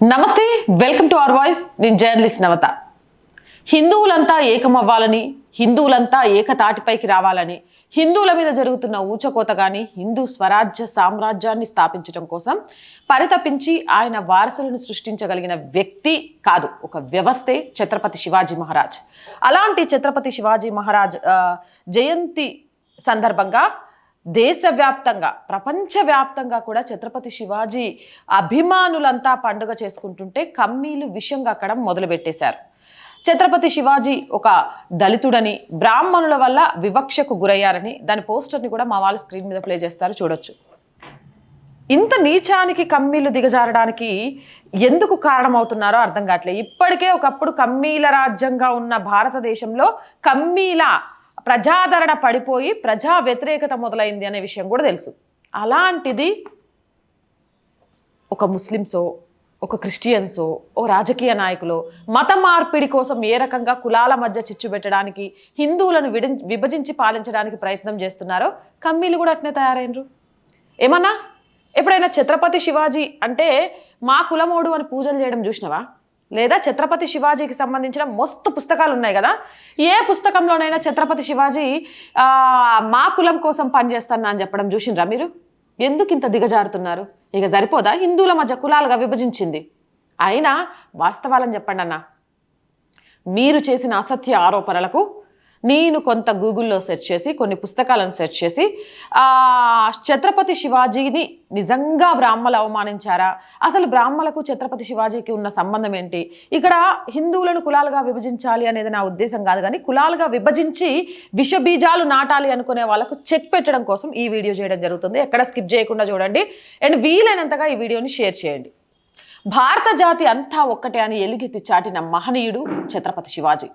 నమస్తే welcome to our voice నేను journalist నవత. హిందువులంతా ఏకమవ్వాలని హిందువులంతా ఏకతాటిపైకి రావాలని హిందువుల మీద జరుగుతున్న ఊచకోత కానీ హిందూ స్వరాజ్య సామ్రాజ్యాన్ని స్థాపించడం కోసం పరితపించి ఆయన వారసులను సృష్టించగలిగిన వ్యక్తి కాదు ఒక వ్యవస్థే ఛత్రపతి శివాజీ మహారాజ్. అలాంటి ఛత్రపతి శివాజీ మహారాజ్ జయంతి సందర్భంగా దేశవ్యాప్తంగా ప్రపంచవ్యాప్తంగా కూడా ఛత్రపతి శివాజీ అభిమానులంతా పండుగ చేసుకుంటుంటే కమ్మీలు విషం కక్కడం మొదలుపెట్టేశారు. ఛత్రపతి శివాజీ ఒక దళితుడని బ్రాహ్మణుల వల్ల వివక్షకు గురయ్యారని దాని పోస్టర్ని కూడా మా వాళ్ళు స్క్రీన్ మీద ప్లే చేస్తారు చూడొచ్చు. ఇంత నీచానికి కమ్మీలు దిగజారడానికి ఎందుకు కారణమవుతున్నారో అర్థం కావట్లేదు. ఇప్పటికే ఒకప్పుడు కమ్మీల రాజ్యంగా ఉన్న భారతదేశంలో కమ్మీల ప్రజాదరణ పడిపోయి ప్రజా వ్యతిరేకత మొదలైంది అనే విషయం కూడా తెలుసు. అలాంటిది ఒక ముస్లిమ్సో ఒక క్రిస్టియన్సో ఓ రాజకీయ నాయకులో మత మార్పిడి కోసం ఏ రకంగా కులాల మధ్య చిచ్చు పెట్టడానికి హిందువులను విడి విభజించి పాలించడానికి ప్రయత్నం చేస్తున్నారో కమ్మీలు కూడా అట్నే తయారైనరు. ఏమన్నా? ఎప్పుడైనా ఛత్రపతి శివాజీ అంటే మా కులమోడు అని పూజలు చేయడం చూసినవా? లేదా ఛత్రపతి శివాజీకి సంబంధించిన మస్తు పుస్తకాలు ఉన్నాయి కదా? ఏ పుస్తకంలోనైనా ఛత్రపతి శివాజీ మా కులం కోసం పనిచేస్తాను అని చెప్పడం చూసిండ్రా మీరు? ఎందుకు ఇంత దిగజారుతున్నారు? ఇక సరిపోదా? హిందువుల మధ్య కులాలుగా విభజించింది. అయినా వాస్తవాలని చెప్పండి అన్న మీరు చేసిన అసత్య ఆరోపణలకు నేను కొంత గూగుల్లో సెర్చ్ చేసి కొన్ని పుస్తకాలను సెర్చ్ చేసి ఛత్రపతి శివాజీని నిజంగా బ్రాహ్మలు అవమానించారా? అసలు బ్రాహ్మలకు ఛత్రపతి శివాజీకి ఉన్న సంబంధం ఏంటి? ఇక్కడ హిందువులను కులాలుగా విభజించాలి అనేది నా ఉద్దేశం కాదు కానీ కులాలుగా విభజించి విషబీజాలు నాటాలి అనుకునే వాళ్ళకు చెక్ పెట్టడం కోసం ఈ వీడియో చేయడం జరుగుతుంది. ఎక్కడ స్కిప్ చేయకుండా చూడండి. అండ్ వీలైనంతగా ఈ వీడియోని షేర్ చేయండి. భారత జాతి అంతా ఒక్కటే అని ఎలుగెత్తి చాటిన మహనీయుడు ఛత్రపతి శివాజీ.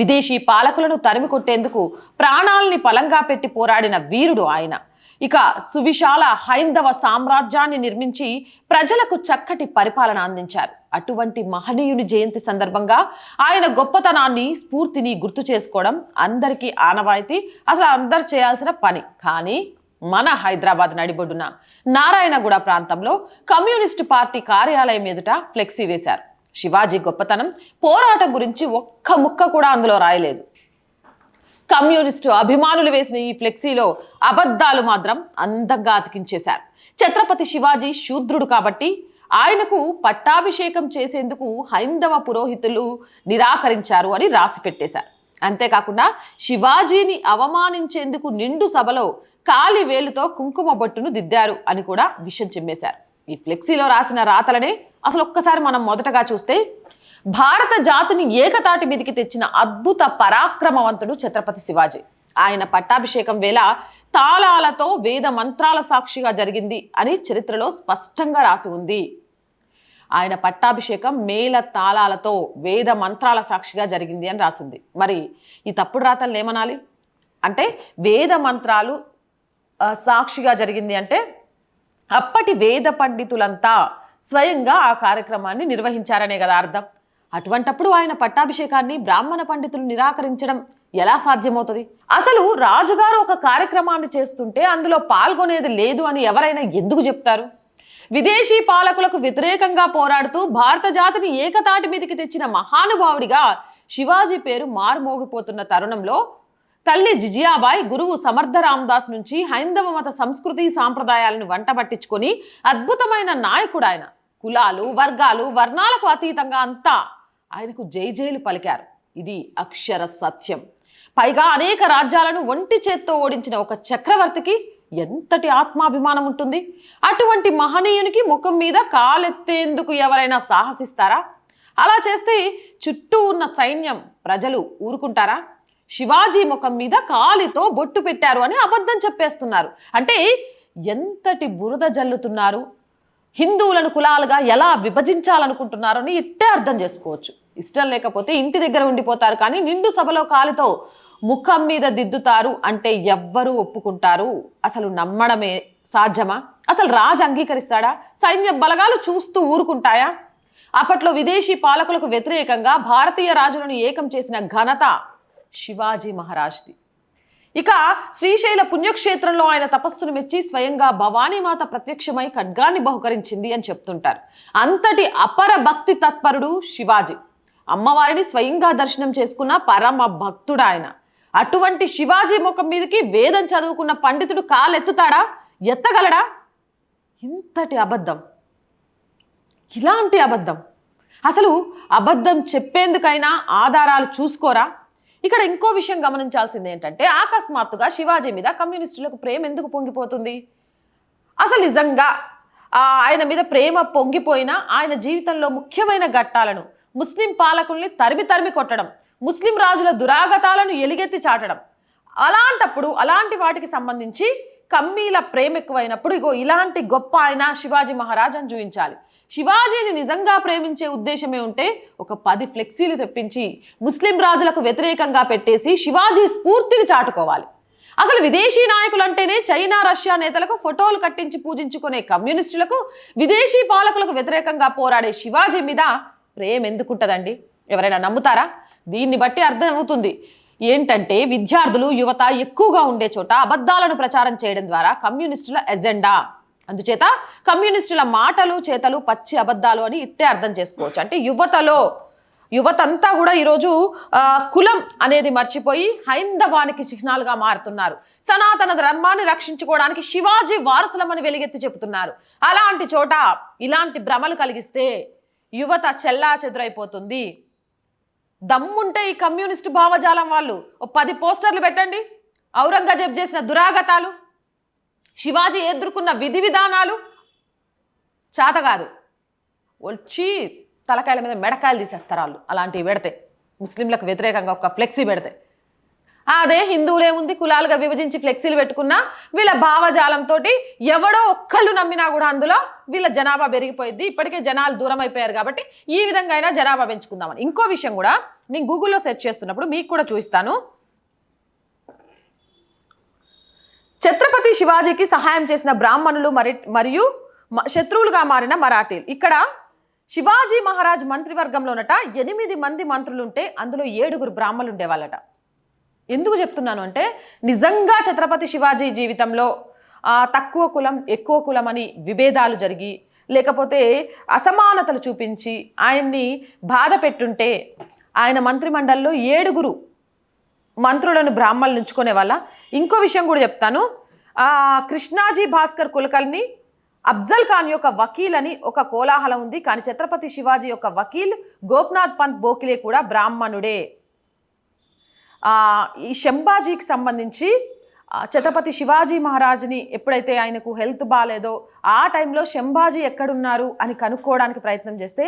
విదేశీ పాలకులను తరిమి కొట్టేందుకు ప్రాణాల్ని పలంగా పెట్టి పోరాడిన వీరుడు ఆయన. ఇక సువిశాల హైందవ సామ్రాజ్యాన్ని నిర్మించి ప్రజలకు చక్కటి పరిపాలన అందించారు. అటువంటి మహనీయుని జయంతి సందర్భంగా ఆయన గొప్పతనాన్ని స్ఫూర్తిని గుర్తు చేసుకోవడం అందరికీ ఆనవాయితీ అసలు అందరు చేయాల్సిన పని. కానీ మన హైదరాబాద్ నడిబొడ్డున నారాయణగూడ ప్రాంతంలో కమ్యూనిస్టు పార్టీ కార్యాలయం ఎదుట ఫ్లెక్సీ వేశారు. శివాజీ గొప్పతనం పోరాటం గురించి ఒక్క ముక్క కూడా అందులో రాయలేదు. కమ్యూనిస్టు అభిమానులు వేసిన ఈ ఫ్లెక్సీలో అబద్ధాలు మాత్రం అందంగా అతికించేశారు. ఛత్రపతి శివాజీ శూద్రుడు కాబట్టి ఆయనకు పట్టాభిషేకం చేసేందుకు హైందవ పురోహితులు నిరాకరించారు అని రాసి పెట్టేశారు. అంతేకాకుండా శివాజీని అవమానించేందుకు నిండు సభలో కాలి వేలుతో కుంకుమ బొట్టును దిద్దారు అని కూడా విషయం చెమ్మేశారు. ఈ ఫ్లెక్సీలో రాసిన రాతలనే అసలు ఒక్కసారి మనం మొదటగా చూస్తే భారత జాతిని ఏకతాటి మీదికి తెచ్చిన అద్భుత పరాక్రమవంతుడు ఛత్రపతి శివాజీ. ఆయన పట్టాభిషేకం వేళ తాళాలతో వేద మంత్రాల సాక్షిగా జరిగింది అని చరిత్రలో స్పష్టంగా రాసి ఉంది. ఆయన పట్టాభిషేకం మేల తాళాలతో వేద మంత్రాల సాక్షిగా జరిగింది అని రాసింది. మరి ఈ తప్పుడు రాతలను ఏమనాలి? అంటే వేద మంత్రాలు సాక్షిగా జరిగింది అంటే అప్పటి వేద పండితులంతా స్వయంగా ఆ కార్యక్రమాన్ని నిర్వహించారనే కదా అర్థం. అటువంటప్పుడు ఆయన పట్టాభిషేకాన్ని బ్రాహ్మణ పండితులు నిరాకరించడం ఎలా సాధ్యమవుతుంది? అసలు రాజుగారు ఒక కార్యక్రమాన్ని చేస్తుంటే అందులో పాల్గొనేది లేదు అని ఎవరైనా ఎందుకు చెప్తారు? విదేశీ పాలకులకు వ్యతిరేకంగా పోరాడుతూ భారత జాతిని ఏకతాటి మీదకి తెచ్చిన మహానుభావుడిగా శివాజీ పేరు మారుమోగిపోతున్న తరుణంలో తల్లి జిజియాబాయ్ గురువు సమర్థ రామదాస్ నుంచి హైందవ మత సంస్కృతి సాంప్రదాయాలను వంటబట్టించుకొని అద్భుతమైన నాయకుడు ఆయన. కులాలు వర్గాలు వర్ణాలకు అతీతంగా అంతా ఆయనకు జైజైలు పలికారు. ఇది అక్షర సత్యం. పైగా అనేక రాజ్యాలను ఒంటి చేత్తో ఓడించిన ఒక చక్రవర్తికి ఎంతటి ఆత్మాభిమానం ఉంటుంది? అటువంటి మహనీయునికి ముఖం మీద కాలెత్తేందుకు ఎవరైనా సాహసిస్తారా? అలా చేస్తే చుట్టూ ఉన్న సైన్యం ప్రజలు ఊరుకుంటారా? శివాజీ ముఖం మీద కాలితో బొట్టు పెట్టారు అని అబద్ధం చెప్పేస్తున్నారు. అంటే ఎంతటి బురద జల్లుతున్నారు? హిందువులను కులాలుగా ఎలా విభజించాలనుకుంటున్నారో అని ఇట్టే అర్థం చేసుకోవచ్చు. ఇష్టం లేకపోతే ఇంటి దగ్గర ఉండిపోతారు కానీ నిండు సభలో కాలితో ముఖం మీద దిద్దుతారు అంటే ఎవ్వరు ఒప్పుకుంటారు. అసలు నమ్మడమే సాధ్యమా? అసలు రాజు అంగీకరిస్తాడా? సైన్య బలగాలు చూస్తూ ఊరుకుంటాయా? అప్పట్లో విదేశీ పాలకులకు వ్యతిరేకంగా భారతీయ రాజులను ఏకం చేసిన ఘనత శివాజీ మహారాజ్ది. ఇక శ్రీశైల పుణ్యక్షేత్రంలో ఆయన తపస్సును మెచ్చి స్వయంగా భవానీమాత ప్రత్యక్షమై ఖడ్గాన్ని బహుకరించింది అని చెప్తుంటారు. అంతటి అపర భక్తి తత్పరుడు శివాజీ. అమ్మవారిని స్వయంగా దర్శనం చేసుకున్న పరమ భక్తుడు ఆయన అటువంటి శివాజీ ముఖం మీదకి వేదం చదువుకున్న పండితుడు కాలెత్తుతాడా? ఎత్తగలడా? ఇంతటి అబద్ధం. ఇలాంటి అబద్ధం. అసలు అబద్ధం చెప్పేందుకైనా ఆధారాలు చూసుకోరా? ఇక్కడ ఇంకో విషయం గమనించాల్సింది ఏంటంటే అకస్మాత్తుగా శివాజీ మీద కమ్యూనిస్టులకు ప్రేమ ఎందుకు పొంగిపోతుంది? అసలు నిజంగా ఆయన మీద ప్రేమ పొంగిపోయినా ఆయన జీవితంలో ముఖ్యమైన ఘట్టాలను ముస్లిం పాలకుల్ని తరిమి తరిమి కొట్టడం ముస్లిం రాజుల దురాగతాలను ఎలుగెత్తి చాటడం. అలాంటప్పుడు అలాంటి వాటికి సంబంధించి కమ్మీల ప్రేమ ఎక్కువైనప్పుడు ఇగో ఇలాంటి గొప్ప ఆయన శివాజీ మహారాజ్ అని చూపించాలి. శివాజీని నిజంగా ప్రేమించే ఉద్దేశమే ఉంటే ఒక పది ఫ్లెక్సీలు తెప్పించి ముస్లిం రాజులకు వ్యతిరేకంగా పెట్టేసి శివాజీ స్ఫూర్తిని చాటుకోవాలి. అసలు విదేశీ నాయకులు అంటేనే చైనా రష్యా నేతలకు ఫోటోలు కట్టించి పూజించుకునే కమ్యూనిస్టులకు విదేశీ పాలకులకు వ్యతిరేకంగా పోరాడే శివాజీ మీద ప్రేమ ఎందుకుంటుందండి ఎవరైనా నమ్ముతారా? దీన్ని బట్టి అర్థమవుతుంది. ఏంటంటే విద్యార్థులు యువత ఎక్కువగా ఉండే చోట అబద్ధాలను ప్రచారం చేయడం ద్వారా కమ్యూనిస్టుల ఎజెండా. అందుచేత కమ్యూనిస్టుల మాటలు చేతలు పచ్చి అబద్ధాలు అని ఇట్టే అర్థం చేసుకోవచ్చు. అంటే యువతలో యువతంతా కూడా ఈరోజు కులం అనేది మర్చిపోయి హైందవానికి చిహ్నాలుగా మారుతున్నారు. సనాతన ధర్మాన్ని రక్షించుకోవడానికి శివాజీ వారసులమని వెలుగెత్తి చెబుతున్నారు. అలాంటి చోట ఇలాంటి భ్రమలు కలిగిస్తే యువత చెల్లా చెదురైపోతుంది దమ్ముంటే ఈ కమ్యూనిస్ట్ భావజాలం వాళ్ళు. ఓ పది పోస్టర్లు పెట్టండి. ఔరంగజేబ్ చేసిన దురాగతాలు శివాజీ ఎదుర్కొన్న విధి విధానాలు చేత కాదు. వచ్చి తలకాయల మీద మెడకాయలు తీసేస్తారు వాళ్ళు. అలాంటివి పెడితే ముస్లింలకు వ్యతిరేకంగా ఒక ఫ్లెక్సీ పెడితే. అదే హిందువులేముంది కులాలుగా విభజించి ఫ్లెక్సీలు పెట్టుకున్నా వీళ్ళ భావజాలంతో ఎవడో ఒక్కళ్ళు నమ్మినా కూడా అందులో వీళ్ళ జనాభా పెరిగిపోయింది. ఇప్పటికే జనాలు దూరం అయిపోయారు కాబట్టి ఈ విధంగా అయినా జనాభా పెంచుకుందామని. ఇంకో విషయం కూడా నేను గూగుల్లో సెర్చ్ చేస్తున్నప్పుడు మీకు కూడా చూపిస్తాను. ఛత్రపతి శివాజీకి సహాయం చేసిన బ్రాహ్మణులు మరి మరియు మ- శత్రువులుగా మారిన మరాఠీలు. ఇక్కడ శివాజీ మహారాజ్ మంత్రివర్గంలోనట ఎనిమిది మంది మంత్రులుంటే అందులో ఏడుగురు బ్రాహ్మణులు ఉండేవాళ్ళట. ఎందుకు చెప్తున్నాను అంటే నిజంగా ఛత్రపతి శివాజీ జీవితంలో తక్కువ కులం ఎక్కువ కులం అని విభేదాలు జరిగి లేకపోతే అసమానతలు చూపించి ఆయన్ని బాధ పెట్టుంటే ఆయన మంత్రిమండలిలో ఏడుగురు మంత్రులను బ్రాహ్మణులు ఉంచుకునే వాళ్ళ. ఇంకో విషయం కూడా చెప్తాను. కృష్ణాజీ భాస్కర్ కులకల్ని అఫ్జల్ ఖాన్ యొక్క వకీల్ అని ఒక కోలాహలం ఉంది. కానీ ఛత్రపతి శివాజీ యొక్క వకీల్ గోప్నాథ్ పంత్ బోకిలే కూడా బ్రాహ్మణుడే. ఈ శంభాజీకి సంబంధించి ఛత్రపతి శివాజీ మహారాజ్ని ఎప్పుడైతే ఆయనకు హెల్త్ బాగాలేదో ఆ టైంలో శంబాజీ ఎక్కడున్నారు అని కనుక్కోవడానికి ప్రయత్నం చేస్తే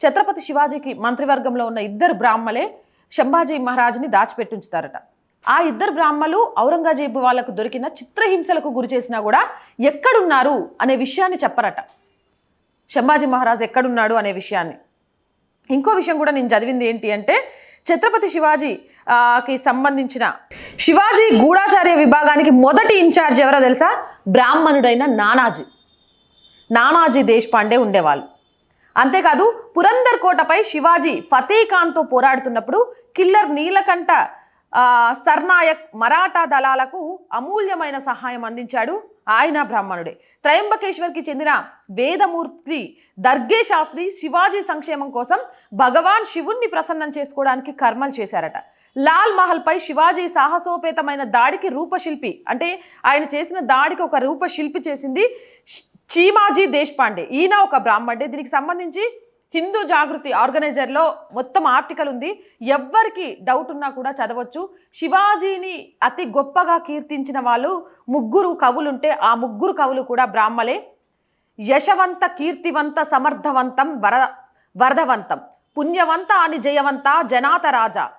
ఛత్రపతి శివాజీకి మంత్రివర్గంలో ఉన్న ఇద్దరు బ్రాహ్మలే శంభాజీ మహారాజుని దాచిపెట్టించుతారట. ఆ ఇద్దరు బ్రాహ్మలు ఔరంగజేబు వాళ్ళకు దొరికిన చిత్రహింసలకు గురి చేసినా కూడా ఎక్కడున్నారు అనే విషయాన్ని చెప్పరట. శంభాజీ మహారాజ్ ఎక్కడున్నాడు అనే విషయాన్ని. ఇంకో విషయం కూడా నేను చదివింది ఏంటి అంటే ఛత్రపతి శివాజీకి సంబంధించిన శివాజీ గూఢాచార్య విభాగానికి మొదటి ఇన్ఛార్జ్ ఎవరో తెలుసా? బ్రాహ్మణుడైన నానాజీ. నానాజీ దేశపాండే ఉండేవాళ్ళు. అంతేకాదు పురందర్ కోటపై శివాజీ ఫతేఖాన్తో పోరాడుతున్నప్పుడు కిల్లర్ నీలకంఠ సర్నాయక్ మరాఠా దళాలకు అమూల్యమైన సహాయం అందించాడు ఆయన బ్రాహ్మణుడే. త్రయంబకేశ్వర్కి చెందిన వేదమూర్తి దర్గే శాస్త్రి శివాజీ సంక్షేమం కోసం భగవాన్ శివుణ్ణి ప్రసన్నం చేసుకోవడానికి కర్మలు చేశారట. లాల్ మహల్పై శివాజీ సాహసోపేతమైన దాడికి రూపశిల్పి అంటే ఆయన చేసిన దాడికి ఒక రూపశిల్పి చేసింది చీమాజీ దేశపాండే. ఈయన ఒక బ్రాహ్మణుడే. దీనికి సంబంధించి హిందూ జాగృతి ఆర్గనైజర్లో మొత్తం ఆర్టికల్ ఉంది. ఎవ్వరికి డౌట్ ఉన్నా కూడా చదవచ్చు. శివాజీని అతి గొప్పగా కీర్తించిన వాళ్ళు ముగ్గురు కవులుంటే ఆ ముగ్గురు కవులు కూడా బ్రాహ్మలే. యశవంత కీర్తివంత సమర్థవంతం వర వరదవంతం. పుణ్యవంత అని జయవంత జనాత రాజా.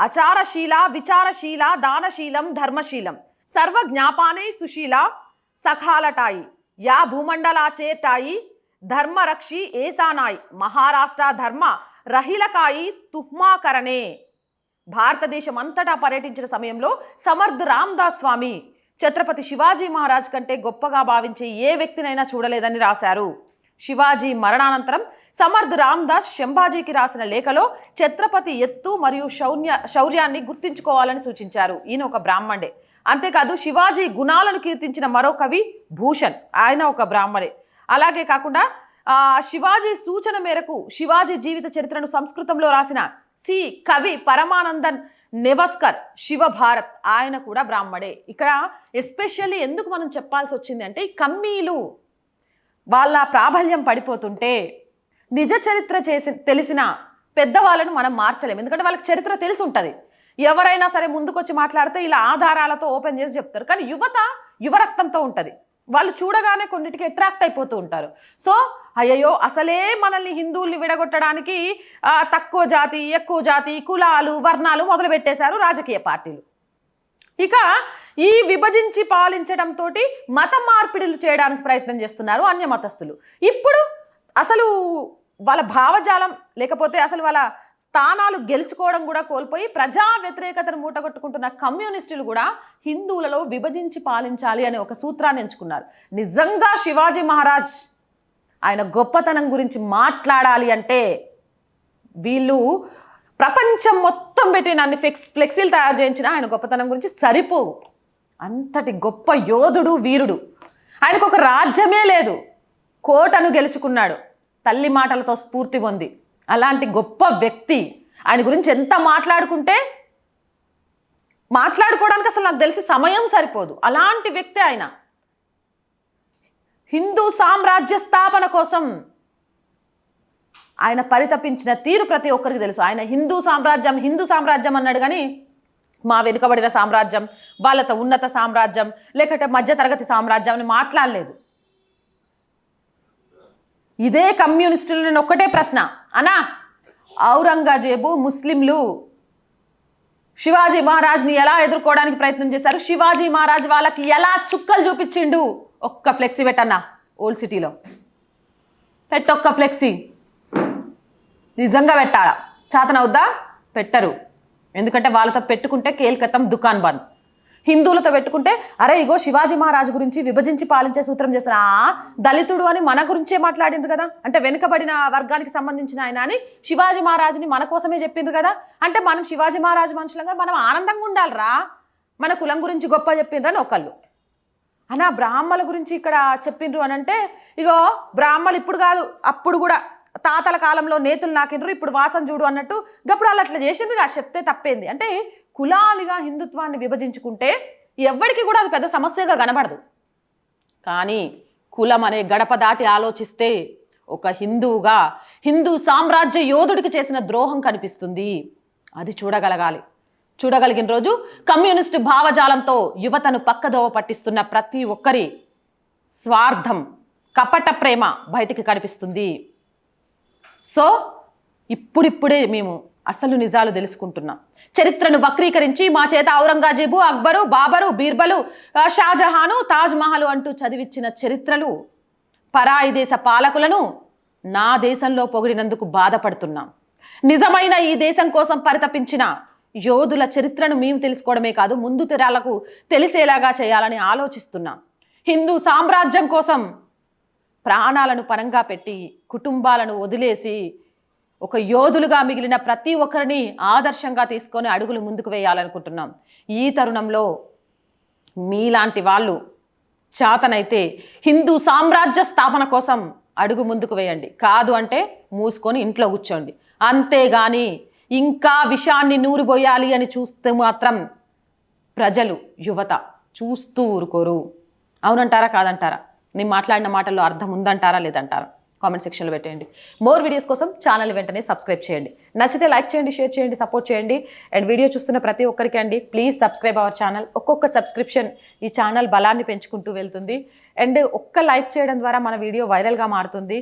అచారశీల విచారశీల దానశీలం ధర్మశీలం. సర్వజ్ఞాపానే సుశీల సఖాలటాయి. యా భూమండలాచేటాయి ధర్మరక్షి ఏసానాయ్ మహారాష్ట్ర ధర్మ రహిలకాయి తుహ్మాకరణే. భారతదేశం అంతటా పర్యటించిన సమయంలో సమర్థ్ రామ్దాస్ స్వామి ఛత్రపతి శివాజీ మహారాజ్ కంటే గొప్పగా భావించే ఏ వ్యక్తినైనా చూడలేదని రాశారు. శివాజీ మరణానంతరం సమర్థ్ రామ్దాస్ శంభాజీకి రాసిన లేఖలో ఛత్రపతి ఎత్తు మరియు శౌర్య శౌర్యాన్ని గుర్తించుకోవాలని సూచించారు. ఈయన ఒక బ్రాహ్మణే. అంతేకాదు శివాజీ గుణాలను కీర్తించిన మరో కవి భూషణ్. ఆయన ఒక బ్రాహ్మణే. అలాగే కాకుండా శివాజీ సూచన మేరకు శివాజీ జీవిత చరిత్రను సంస్కృతంలో రాసిన సి. కవి పరమానందన్ నెవస్కర్ శివభారత్ ఆయన కూడా బ్రాహ్మడే. ఇక్కడ ఎస్పెషల్లీ ఎందుకు మనం చెప్పాల్సి వచ్చింది అంటే కమ్మీలు వాళ్ళ ప్రాబల్యం పడిపోతుంటే నిజ చరిత్ర చేసి తెలిసిన పెద్దవాళ్ళను మనం మార్చలేము. ఎందుకంటే వాళ్ళకి చరిత్ర తెలిసి ఉంటుంది. ఎవరైనా సరే ముందుకొచ్చి మాట్లాడితే ఇలా ఆధారాలతో ఓపెన్ చేసి చెప్తారు. కానీ యువత యువరక్తంతో ఉంటుంది. వాళ్ళు చూడగానే కొన్నిటికి అట్రాక్ట్ అయిపోతూ ఉంటారు. సో అయ్యయ్యో అసలే మనల్ని హిందువుల్ని విడగొట్టడానికి తక్కువ జాతి ఎక్కువ జాతి కులాలు వర్ణాలు మొదలుపెట్టేశారు రాజకీయ పార్టీలు. ఇక ఈ విభజించి పాలించడంతో మత మార్పిడులు చేయడానికి ప్రయత్నం చేస్తున్నారు అన్య మతస్థులు. ఇప్పుడు అసలు వాళ్ళ భావజాలం లేకపోతే అసలు వాళ్ళ స్థానాలు గెలుచుకోవడం కూడా కోల్పోయి ప్రజా వ్యతిరేకతను మూటగొట్టుకుంటున్న కమ్యూనిస్టులు కూడా హిందువులలో విభజించి పాలించాలి అనే ఒక సూత్రాన్ని ఎంచుకున్నారు. నిజంగా శివాజీ మహారాజ్ ఆయన గొప్పతనం గురించి మాట్లాడాలి అంటే వీళ్ళు ప్రపంచం మొత్తం పెట్టి నన్ను ఫ్లెక్స్ ఫ్లెక్సీలు తయారు చేయించిన ఆయన గొప్పతనం గురించి సరిపోవు. అంతటి గొప్ప యోధుడు వీరుడు. ఆయనకు ఒక రాజ్యమే లేదు. కోటను గెలుచుకున్నాడు. తల్లి మాటలతో స్ఫూర్తి పొంది. అలాంటి గొప్ప వ్యక్తి ఆయన గురించి ఎంత మాట్లాడుకుంటే మాట్లాడుకోవడానికి అసలు నాకు తెలిసి సమయం సరిపోదు. అలాంటి వ్యక్తి ఆయన. హిందూ సామ్రాజ్య స్థాపన కోసం ఆయన పరితపించిన తీరు ప్రతి ఒక్కరికి తెలుసు. ఆయన హిందూ సామ్రాజ్యం హిందూ సామ్రాజ్యం అన్నాడు కానీ మా వెనుకబడిన సామ్రాజ్యం వాళ్ళతో ఉన్నత సామ్రాజ్యం లేకపోతే మధ్యతరగతి సామ్రాజ్యం అని మాట్లాడలేదు. ఇదే కమ్యూనిస్టులు నేను ఒక్కటే ప్రశ్న. అనా ఔరంగజేబు ముస్లింలు శివాజీ మహారాజ్ని ఎలా ఎదుర్కోవడానికి ప్రయత్నం చేశారు? శివాజీ మహారాజ్ వాళ్ళకి ఎలా చుక్కలు చూపించిండు? ఒక్క ఫ్లెక్సీ పెట్టన్నా ఓల్డ్ సిటీలో. పెట్టొక్క ఫ్లెక్సీ. నిజంగా పెట్టాలా? చాతనవుద్దా పెట్టరు. ఎందుకంటే వాళ్ళతో పెట్టుకుంటే కేల్కతం దుకాన్ బంద్. హిందువులతో పెట్టుకుంటే అరే ఇగో శివాజీ మహారాజు గురించి విభజించి పాలించే సూత్రం చేసిన ఆ దళితుడు అని మన గురించే మాట్లాడింది కదా? అంటే వెనుకబడిన వర్గానికి సంబంధించిన ఆయన అని శివాజీ మహారాజుని మన కోసమే చెప్పింది కదా? అంటే మనం శివాజీ మహారాజు మనుషులంగా మనం ఆనందంగా ఉండాలిరా. మన కులం గురించి గొప్ప చెప్పిండ్రని ఒకళ్ళు. అనా బ్రాహ్మల గురించి ఇక్కడ చెప్పిండ్రు అని అంటే ఇగో బ్రాహ్మలు ఇప్పుడు కాదు అప్పుడు కూడా తాతల కాలంలో నేతులు నాకిండ్రు ఇప్పుడు వాసన చూడు అన్నట్టు గప్పుడు వాళ్ళు అట్లా చేసిండ్రు ఆ చెప్తే తప్పేంది. అంటే కులాలుగా హిందుత్వాన్ని విభజించుకుంటే ఎవ్వడికి కూడా అది పెద్ద సమస్యగా కనబడదు. కానీ కులం అనే గడప దాటి ఆలోచిస్తే ఒక హిందువుగా హిందూ సామ్రాజ్య యోధుడికి చేసిన ద్రోహం కనిపిస్తుంది. అది చూడగలగాలి. చూడగలిగిన రోజు కమ్యూనిస్టు భావజాలంతో యువతను పక్కదోవ పట్టిస్తున్న ప్రతి ఒక్కరి స్వార్థం కపట ప్రేమ బయటికి కనిపిస్తుంది. సో ఇప్పుడిప్పుడే మేము అసలు నిజాలు తెలుసుకుంటున్నాం. చరిత్రను వక్రీకరించి మా చేత ఔరంగజేబు అక్బరు బాబరు బీర్బలు షాజహాను తాజ్మహల్ అంటూ చదివిచ్చిన చరిత్రలు పరాయి దేశ పాలకులను నా దేశంలో పొగిడినందుకు బాధపడుతున్నాం. నిజమైన ఈ దేశం కోసం పరితపించిన యోధుల చరిత్రను మేము తెలుసుకోవడమే కాదు ముందు తరాలకు తెలిసేలాగా చేయాలని ఆలోచిస్తున్నాం. హిందూ సామ్రాజ్యం కోసం ప్రాణాలను పరంగా పెట్టి కుటుంబాలను వదిలేసి ఒక యోధులుగా మిగిలిన ప్రతి ఒక్కరిని ఆదర్శంగా తీసుకొని అడుగులు ముందుకు వేయాలనుకుంటున్నాం. ఈ తరుణంలో మీలాంటి వాళ్ళు చేతనైతే హిందూ సామ్రాజ్య స్థాపన కోసం అడుగు ముందుకు వేయండి. కాదు అంటే మూసుకొని ఇంట్లో కూర్చోండి. అంతేగాని ఇంకా విషాన్ని నూరిపోయాలి అని చూస్తే మాత్రం ప్రజలు యువత చూస్తూ ఊరుకోరు. అవునంటారా? కాదంటారా? నేను మాట్లాడిన మాటల్లో అర్థం ఉందంటారా? లేదంటారా? కామెంట్ సెక్షన్లో పెట్టేయండి. మోర్ వీడియోస్ కోసం ఛానల్ వెంటనే సబ్స్క్రైబ్ చేయండి. నచ్చితే లైక్ చేయండి షేర్ చేయండి సపోర్ట్ చేయండి. అండ్ వీడియో చూస్తున్న ప్రతి ఒక్కరికి అండి ప్లీజ్ సబ్స్క్రైబ్ అవర్ ఛానల్. ఒక్కొక్క సబ్స్క్రిప్షన్ ఈ ఛానల్ బలాన్ని పెంచుకుంటూ వెళ్తుంది. అండ్ ఒక్క లైక్ చేయడం ద్వారా మన వీడియో వైరల్గా మారుతుంది.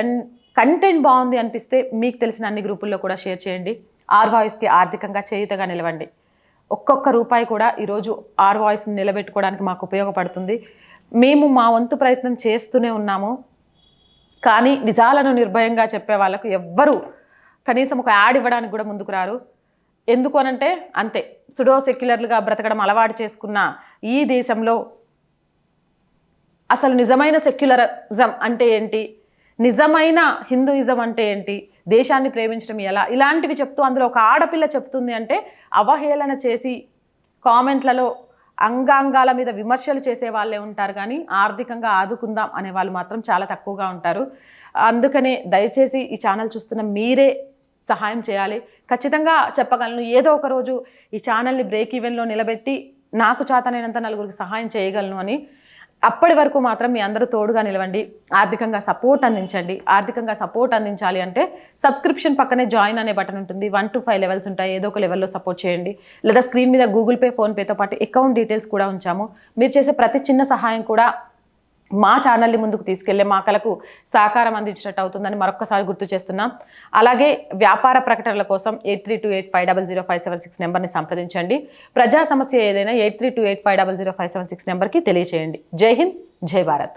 అండ్ కంటెంట్ బాగుంది అనిపిస్తే మీకు తెలిసిన అన్ని గ్రూపుల్లో కూడా షేర్ చేయండి. ఆర్ వాయిస్కి ఆర్థికంగా చేయుతగా నిలవండి. ఒక్కొక్క రూపాయి కూడా ఈరోజు ఆర్ వాయిస్ని నిలబెట్టుకోవడానికి మాకు ఉపయోగపడుతుంది. మేము మా వంతు ప్రయత్నం చేస్తూనే ఉన్నాము. కానీ నిజాలను నిర్భయంగా చెప్పే వాళ్ళకు ఎవ్వరు కనీసం ఒక యాడ్ ఇవ్వడానికి కూడా ముందుకు రారు. ఎందుకు అనంటే అంతే. సుడో సెక్యులర్లుగా బ్రతకడం అలవాటు చేసుకున్న ఈ దేశంలో అసలు నిజమైన సెక్యులరిజం అంటే ఏంటి? నిజమైన హిందూయిజం అంటే ఏంటి? దేశాన్ని ప్రేమించడం ఎలా? ఇలాంటివి చెప్తూ అందులో ఒక ఆడపిల్ల చెప్తుంది అంటే అవహేళన చేసి కామెంట్లలో అంగాంగాల మీద విమర్శలు చేసే వాళ్ళే ఉంటారు కానీ ఆర్థికంగా ఆదుకుందాం అనే వాళ్ళు మాత్రం చాలా తక్కువగా ఉంటారు. అందుకనే దయచేసి ఈ ఛానల్ చూస్తున్న మీరే సహాయం చేయాలి. ఖచ్చితంగా చెప్పగలను. ఏదో ఒక రోజు ఈ ఛానల్ని బ్రేక్ ఈవెన్లో నిలబెట్టి నాకు చేతనైనంత నలుగురికి సహాయం చేయగలను అని అప్పటి వరకు మాత్రం మీ అందరూ తోడుగా నిలవండి ఆర్థికంగా సపోర్ట్ అందించండి. ఆర్థికంగా సపోర్ట్ అందించాలి అంటే సబ్స్క్రిప్షన్ పక్కనే జాయిన్ అనే బటన్ ఉంటుంది. వన్ టు ఫైవ్ లెవెల్స్ ఉంటాయి. ఏదో ఒక లెవెల్లో సపోర్ట్ చేయండి. లేదా స్క్రీన్ మీద గూగుల్ పే ఫోన్పేతో పాటు అకౌంట్ డీటెయిల్స్ కూడా ఉంచాము. మీరు చేసే ప్రతి చిన్న సహాయం కూడా మా ఛానల్ని ముందుకు తీసుకెళ్ళే మా కళకు సహకారం అందించినట్టు అవుతుందని మరొకసారి గుర్తు చేస్తున్నాం. అలాగే వ్యాపార ప్రకటనల కోసం eight three two eight five double zero five seven six నెంబర్ని సంప్రదించండి. ప్రజా సమస్య ఏదైనా eight three two eight five double zero five seven six నెంబర్కి తెలియజేయండి జై హింద్ జై భారత్.